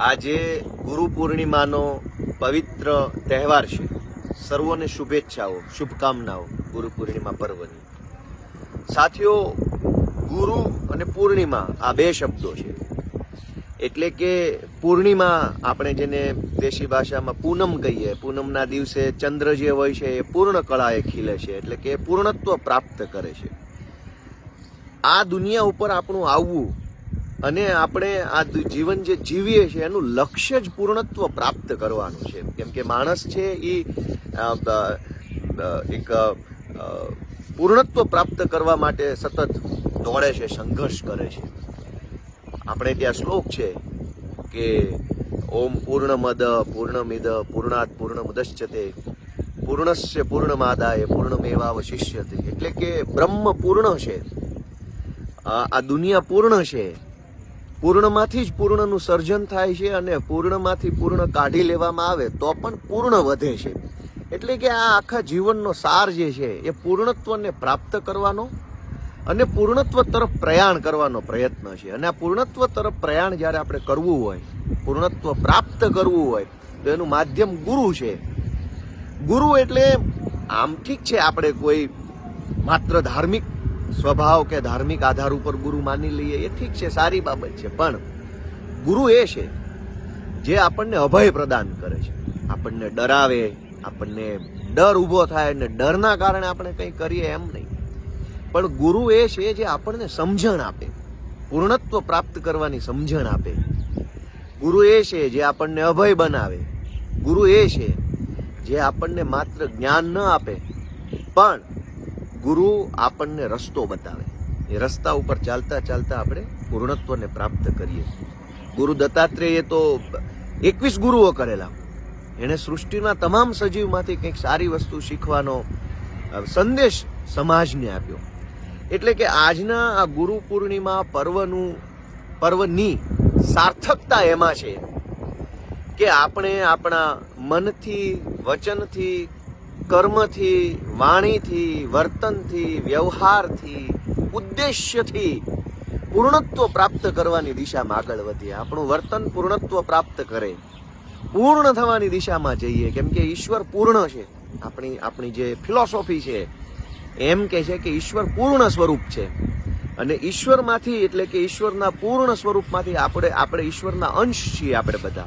આજે ગુરુ પૂર્ણિમાનો પવિત્ર તહેવાર છે. સર્વોને શુભેચ્છાઓ, શુભકામનાઓ ગુરુ પૂર્ણિમા પર્વની. સાથીઓ, ગુરુ અને પૂર્ણિમા આ બે શબ્દો છે. એટલે કે પૂર્ણિમા આપણે જેને દેશી ભાષામાં પૂનમ કહીએ, પૂનમના દિવસે ચંદ્ર જે હોય છે એ પૂર્ણ કળાએ ખીલે છે, એટલે કે પૂર્ણત્વ પ્રાપ્ત કરે છે. આ દુનિયા ઉપર આપણું આવવું અને આપણે આ જીવન જે જીવીએ છીએ, એનું લક્ષ્ય જ પૂર્ણત્વ પ્રાપ્ત કરવાનું છે. કેમ કે માણસ છે એ એક પૂર્ણત્વ પ્રાપ્ત કરવા માટે સતત દોડે છે, સંઘર્ષ કરે છે. આપણે ત્યાં શ્લોક છે કે, ઓમ પૂર્ણમદ, પૂર્ણમિદ, પૂર્ણાત પૂર્ણમુદશ્ચતે, પૂર્ણસ્ય પૂર્ણમાદાય, પૂર્ણમેવાવશિષ્યતે. એટલે કે બ્રહ્મ પૂર્ણ છે. આ દુનિયા પૂર્ણ છે. પૂર્ણમાંથી જ પૂર્ણનું સર્જન થાય છે અને પૂર્ણમાંથી પૂર્ણ કાઢી લેવામાં આવે તો પણ પૂર્ણ વધે છે. એટલે કે આ આખા જીવનનો સાર જે છે એ પૂર્ણત્વને પ્રાપ્ત કરવાનો અને પૂર્ણત્વ તરફ પ્રયાણ કરવાનો પ્રયત્ન છે. અને આ પૂર્ણત્વ તરફ પ્રયાણ જ્યારે આપણે કરવું હોય, પૂર્ણત્વ પ્રાપ્ત કરવું હોય, તો એનું માધ્યમ ગુરુ છે. ગુરુ એટલે આમ ઠીક છે, આપણે કોઈ માત્ર ધાર્મિક સ્વભાવ કે ધાર્મિક આધાર ઉપર ગુરુ માની લઈએ એ ઠીક છે, સારી બાબત છે. પણ ગુરુ એ છે જે આપણને અભય પ્રદાન કરે છે. આપણને ડરાવે, આપણને ડર ઊભો થાય અને ડરના કારણે આપણે કંઈ કરીએ એમ નહીં. પણ ગુરુ એ છે જે આપણને સમજણ આપે, પૂર્ણત્વ પ્રાપ્ત કરવાની સમજણ આપે. ગુરુ એ છે જે આપણને અભય બનાવે. ગુરુ એ છે જે આપણને માત્ર જ્ઞાન ન આપે, પણ ગુરુ આપણને રસ્તો બતાવે. એ રસ્તા ઉપર ચાલતા ચાલતા આપણે પૂર્ણત્વને પ્રાપ્ત કરીએ. ગુરુ દત્તાત્રેયે તો એકવીસ ગુરુઓ કરેલા. એણે સૃષ્ટિના તમામ સજીવમાંથી કંઈક સારી વસ્તુ શીખવાનો સંદેશ સમાજને આપ્યો. એટલે કે આજના આ ગુરુ પૂર્ણિમા પર્વનું, પર્વની સાર્થકતા એમાં છે કે આપણે આપણા મનથી, વચનથી કર્મથી, વાણીથી, વર્તનથી, વ્યવહારથી, ઉદ્દેશ્યથી પૂર્ણત્વ પ્રાપ્ત કરવાની દિશામાં આગળ વધીએ. આપણું વર્તન પૂર્ણત્વ પ્રાપ્ત કરે. પૂર્ણ થવાની દિશામાં જઈએ. કેમ કે ઈશ્વર પૂર્ણ છે. આપણી આપણી જે ફિલોસોફી છે, એમ કહે છે કે ઈશ્વર પૂર્ણ સ્વરૂપ છે. અને ઈશ્વરમાંથી, એટલે કે ઈશ્વરના પૂર્ણ સ્વરૂપમાંથી આપણે આપણે ઈશ્વરના અંશ છીએ આપણે બધા.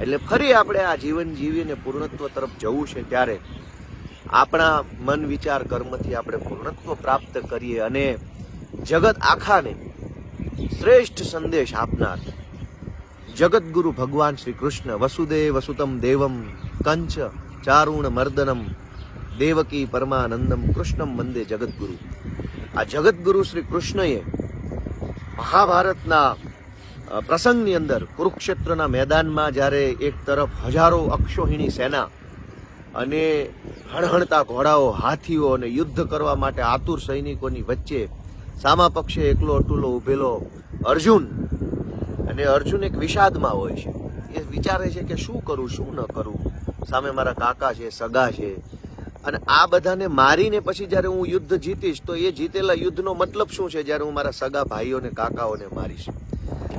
એટલે ફરી આપણે આ જીવન જીવીને પૂર્ણત્વ તરફ જવું છે ત્યારે આપણા મન વિચાર કર્મથી આપણે પૂર્ણત્વ પ્રાપ્ત કરીએ અને જગત આખાને શ્રેષ્ઠ સંદેશ આપનાર જગતગુરુ ભગવાન શ્રી કૃષ્ણ, વસુદેવ વસુતમ દેવમ કંચ ચારુણ મર્દનમ દેવકી પરમાનંદમ કૃષ્ણમ વંદે જગતગુરુ આ જગતગુરુ શ્રી કૃષ્ણએ મહાભારતના પ્રસંગની અંદર કુરુક્ષેત્રના મેદાનમાં જ્યારે એક તરફ હજારો અક્ષોહિણી સેના અને હણહણતા ઘોડાઓ, હાથીઓ અને યુદ્ધ કરવા માટે આતુર સૈનિકોની વચ્ચે સામા પક્ષે એકલો અટુલો ઉભેલો અર્જુન. અને અર્જુન એક વિષાદમાં હોય છે. એ વિચારે છે કે શું કરું, શું ન કરું? સામે મારા કાકા છે, સગા છે. અને આ બધાને મારીને પછી જ્યારે હું યુદ્ધ જીતીશ, તો એ જીતેલા યુદ્ધનો મતલબ શું છે? જ્યારે હું મારા સગા ભાઈઓને, કાકાઓને મારીશ.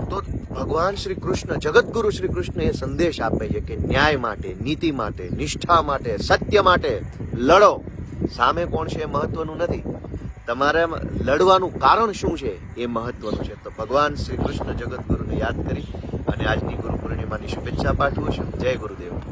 તો ભગવાન શ્રી કૃષ્ણ જગતગુરુ શ્રી કૃષ્ણ એ સંદેશ આપે છે કે ન્યાય માટે, નીતિ માટે, નિષ્ઠા માટે, સત્ય માટે લડો. સામે કોણ છે એ મહત્વનું નથી. તમારે લડવાનું કારણ શું છે એ મહત્વનું છે. તો ભગવાન શ્રી કૃષ્ણ જગતગુરુને યાદ કરી અને આજની ગુરુ પૂર્ણિમાની શુભેચ્છા પાઠવું છું. જય ગુરુદેવ.